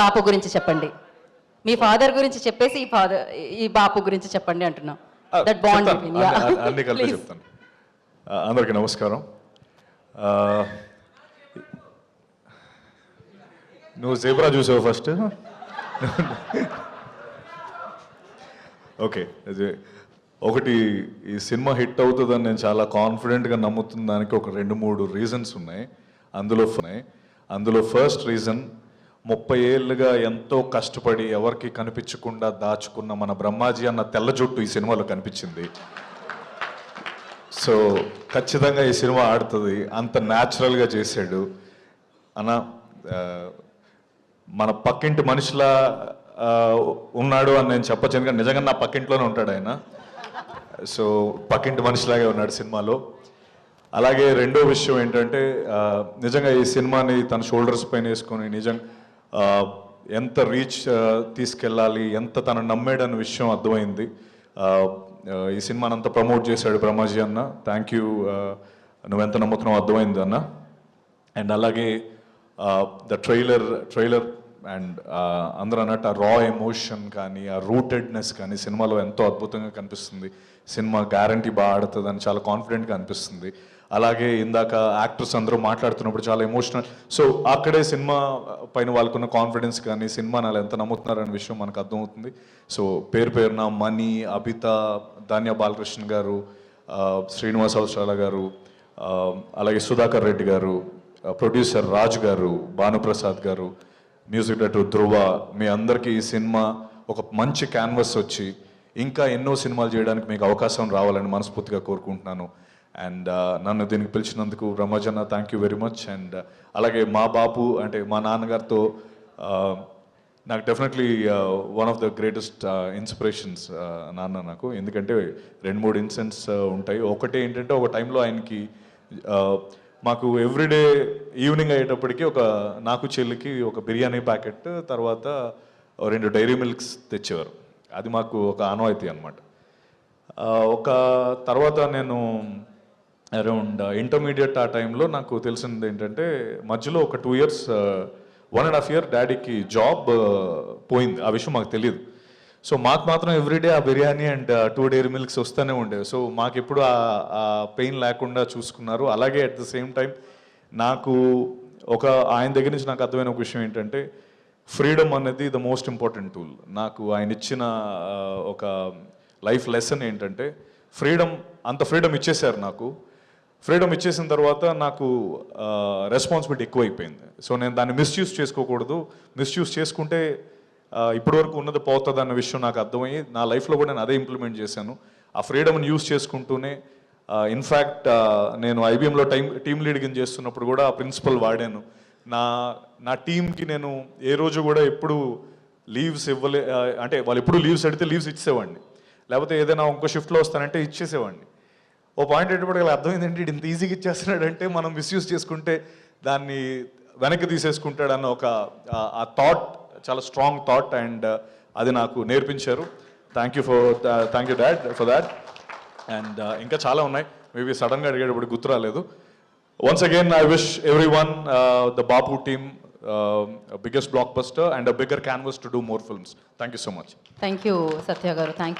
బాపు గురించి చెప్పండి. మీ ఫాదర్ గురించి చెప్పేసి ఈ ఫాదర్ ఈ బాపు గురించి చెప్పండి అంటున్నాం. That bond. అన్ని- కలిపి చెప్తాను. అందరికీ నమస్కారం. నువ్వు జేబ్రా చూసావు ఫస్ట్ ఓకే అది ఒకటి ఈ సినిమా హిట్ అవుతుందని నేను చాలా కాన్ఫిడెంట్గా నమ్ముతున్న దానికి ఒక రెండు మూడు రీజన్స్ ఉన్నాయి. అందులో అందులో ఫస్ట్ రీజన్ ముప్పై ఏళ్ళుగా ఎంతో కష్టపడి ఎవరికి కనిపించకుండా దాచుకున్న మన బ్రహ్మాజీ అన్న తెల్ల జుట్టు ఈ సినిమాలో కనిపించింది. సో ఖచ్చితంగా ఈ సినిమా ఆడుతుంది. అంత న్యాచురల్గా చేశాడు. అన్న మన పక్కింటి మనిషిలా ఉన్నాడు అని నేను చెప్పచ్చు ఎందుకంటే నిజంగా నా పక్కింట్లోనే ఉంటాడు ఆయన. సో పక్కింటి మనిషిలాగే ఉన్నాడు సినిమాలో. అలాగే రెండో విషయం ఏంటంటే నిజంగా ఈ సినిమాని తన షోల్డర్స్ పైన వేసుకొని నిజంగా ఎంత రీచ్ తీసుకెళ్ళాలి ఎంత తను నమ్మాడన్న విషయం అర్థమైంది. ఈ సినిమాని అంతా ప్రమోట్ చేశాడు బ్రహ్మాజీ అన్న. థ్యాంక్ యూ నువ్వెంత నమ్ముతున్నావు అర్థమైంది అన్న. అండ్ అలాగే ద ట్రైలర్ ట్రైలర్ అండ్ అందరూ అన్నట్టు ఆ రా ఎమోషన్ కానీ ఆ రూటెడ్నెస్ కానీ సినిమాలో ఎంతో అద్భుతంగా కనిపిస్తుంది. సినిమా గ్యారంటీ బాగా ఆడుతుందని చాలా కాన్ఫిడెంట్గా అనిపిస్తుంది. అలాగే ఇందాక యాక్టర్స్ అందరూ మాట్లాడుతున్నప్పుడు చాలా ఎమోషనల్ సో అక్కడే సినిమా పైన వాళ్ళకున్న కాన్ఫిడెన్స్ కానీ సినిమా వాళ్ళు ఎంత నమ్ముతున్నారు అనే విషయం మనకు అర్థమవుతుంది. సో పేరు పేరున మణి అబిత ధాన్య బాలకృష్ణ గారు శ్రీనివాస అవసరాల గారు అలాగే సుధాకర్ రెడ్డి గారు ప్రొడ్యూసర్ రాజ్ గారు భానుప్రసాద్ గారు మ్యూజిక్ డైరెక్టర్ ధ్రువ మీ అందరికీ ఈ సినిమా ఒక మంచి క్యాన్వస్ వచ్చి ఇంకా ఎన్నో సినిమాలు చేయడానికి మీకు అవకాశం రావాలని మనస్ఫూర్తిగా కోరుకుంటున్నాను. అండ్ uh, నన్ను దీనికి పిలిచినందుకు బ్రహ్మజన్న thank you very much and అలాగే మా బాపు అంటే మా నాన్నగారితో uh, నాకు definitely one of the greatest inspirations నాన్న నాకు. ఎందుకంటే రెండు మూడు ఇన్సిడెంట్స్ uh, ఉంటాయి. ఒకటి ఏంటంటే ఒక టైంలో ఆయనకి మాకు ఎవ్రీడే ఈవినింగ్ అయ్యేటప్పటికి ఒక నాకు చెల్లికి ఒక బిర్యానీ ప్యాకెట్ తర్వాత రెండు డైరీ మిల్క్స్ తెచ్చేవారు. అది మాకు ఒక ఆనవాయితీ అనమాట ఒక తర్వాత నేను అరౌండ్ ఇంటర్మీడియట్ ఆ టైంలో నాకు తెలిసింది ఏంటంటే మధ్యలో ఒక two years one and half year డాడీకి జాబ్ పోయింది. ఆ విషయం మాకు తెలియదు. సో మాకు మాత్రం ఎవ్రీడే ఆ biryani and two Dairy Milks వస్తూనే ఉండేవి. సో మాకు ఎప్పుడు ఆ పెయిన్ లేకుండా చూసుకున్నారు. అలాగే అట్ ద సేమ్ టైం నాకు ఒక ఆయన దగ్గర నుంచి నాకు అర్థమైన ఒక విషయం ఏంటంటే ఫ్రీడమ్ అనేది ద మోస్ట్ ఇంపార్టెంట్ టూల్ నాకు ఆయన ఇచ్చిన uh, ఒక లైఫ్ లెసన్ ఏంటంటే ఫ్రీడమ్ అంత ఫ్రీడమ్ ఇచ్చేశారు నాకు. ఫ్రీడమ్ ఇచ్చేసిన తర్వాత నాకు uh, రెస్పాన్సిబిలిటీ ఎక్కువైపోయింది. సో నేను దాన్ని మిస్యూజ్ చేసుకోకూడదు. మిస్యూజ్ చేసుకుంటే ఇప్పటివరకు ఇప్పటి వరకు ఉన్నది పోతుంది అన్న విషయం నాకు అర్థమయ్యి నా లైఫ్లో కూడా నేను అదే ఇంప్లిమెంట్ చేశాను. ఆ ఫ్రీడమ్ని యూజ్ చేసుకుంటూనే ఇన్ఫ్యాక్ట్ నేను ఐబీఎంలో టైం టీమ్ లీడింగ్ చేస్తున్నప్పుడు కూడా ఆ ప్రిన్సిపల్ వాడాను. నా నా టీంకి నేను ఏ రోజు కూడా ఎప్పుడు లీవ్స్ ఇవ్వలే అంటే వాళ్ళు ఎప్పుడు లీవ్స్ అడిగితే లీవ్స్ ఇచ్చేవాడిని లేకపోతే ఏదైనా ఇంకో షిఫ్ట్లో వస్తానంటే ఇచ్చేసేవాడిని. ఓ పాయింట్ ఏంటంటే అర్థమైంది ఇంత ఈజీగా ఇచ్చేస్తున్నాడంటే మనం మిస్యూజ్ చేసుకుంటే దాన్ని వెనక్కి తీసేసుకుంటాడన్న ఒక ఆ థాట్ చాలా స్ట్రాంగ్ థాట్ అండ్ అది నాకు నేర్పించారు. Thank you for thank you dad for that and ఇంకా చాలా ఉన్నాయి. మేబీ సడన్గా అడిగేటప్పుడు గుర్తు రాలేదు. Once again I wish every one the Bapu team biggest blockbuster and a bigger canvas to do more films thank you so much thank you Satya garu thank